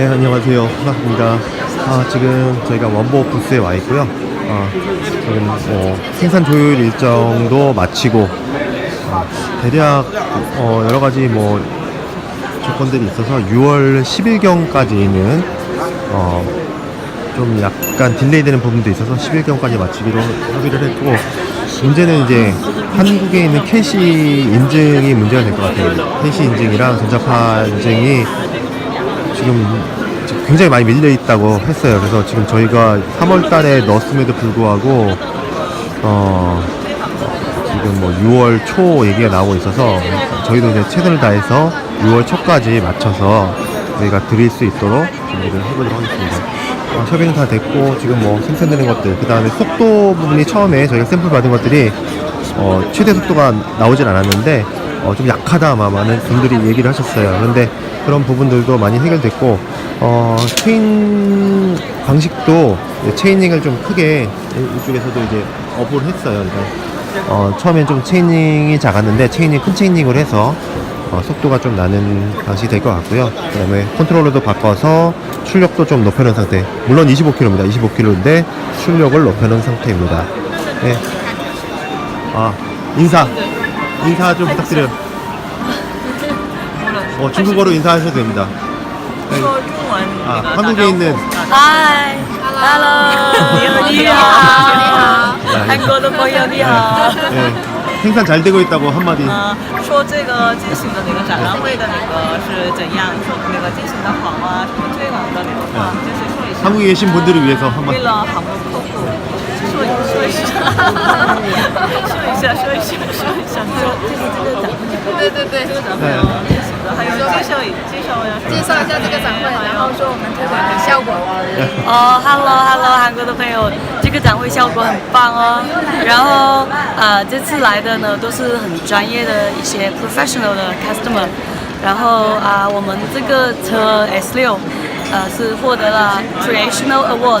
네, 안녕하세요. 반갑습니다. 아, 지금 저희가 원보 부스에 와 있고요. 아, 지금 뭐 생산 조율 일정도 마치고 아, 대략 어, 여러 가지 뭐 조건들이 있어서 6월 10일경까지는 어, 좀 약간 딜레이 되는 부분도 있어서 10일경까지 마치기로 합의를 했고 문제는 이제 한국에 있는 캐시 인증이 문제가 될 것 같아요. 캐시 인증이랑 전자파 인증이 지금 굉장히 많이 밀려 있다고 했어요. 그래서 지금 저희가 3월 달에 넣었음에도 불구하고 어 지금 뭐 6월 초 얘기가 나오고 있어서 저희도 이제 최선을 다해서 6월 초까지 맞춰서 저희가 드릴 수 있도록 준비를 해보도록 하겠습니다. 어, 협의는 다 됐고 지금 뭐 생산되는 것들 그 다음에 속도 부분이 처음에 저희가 샘플 받은 것들이 어, 최대 속도가 나오진 않았는데 어, 좀 약하다 아마 많은 분들이 얘기를 하셨어요. 그런데 그런 부분들도 많이 해결됐고 어, 체인 방식도 체이닝을 좀 크게 이쪽에서도 이제 업을 했어요. 어, 처음엔 좀 체이닝이 작았는데 체이닝 큰 체이닝을 해서 어, 속도가 좀 나는 방식이 될 것 같고요. 그 다음에 컨트롤러도 바꿔서 출력도 좀 높여놓은 상태. 물론 25km입니다. 25km인데 출력을 높여놓은 상태입니다. 네. 아, 인사. 인사 좀 부탁드려요. 어, 중국어로 인사하셔도 됩니다. 네. 说中文 아, 那个 한국에 있는 嗨，Hello，你好，你好，韩国的朋友你好。 네, 생산 잘 되고 있다고 한마디. 呃，说这个进行的那个展览会的那个是怎样？说那个进行的好啊，什么推广的那个话，就是说一下。 한국에 계신 분들을 위해서 为 한마디. 了韩国客户，说一说一下，说一 下，说一下，说一下，说就是这个展会，对对对，这个展会有进行的，还有介绍一介绍呀，介绍一下这个展会，然后说我们推广的效果。哦，Hello Hello，韩国的朋友，这个展会效果很棒哦。然后呃，这次来的呢都是很专业的一些 professional 的 customer。然后啊、我们这个车 S 六，呃，是获得了 Creational Award，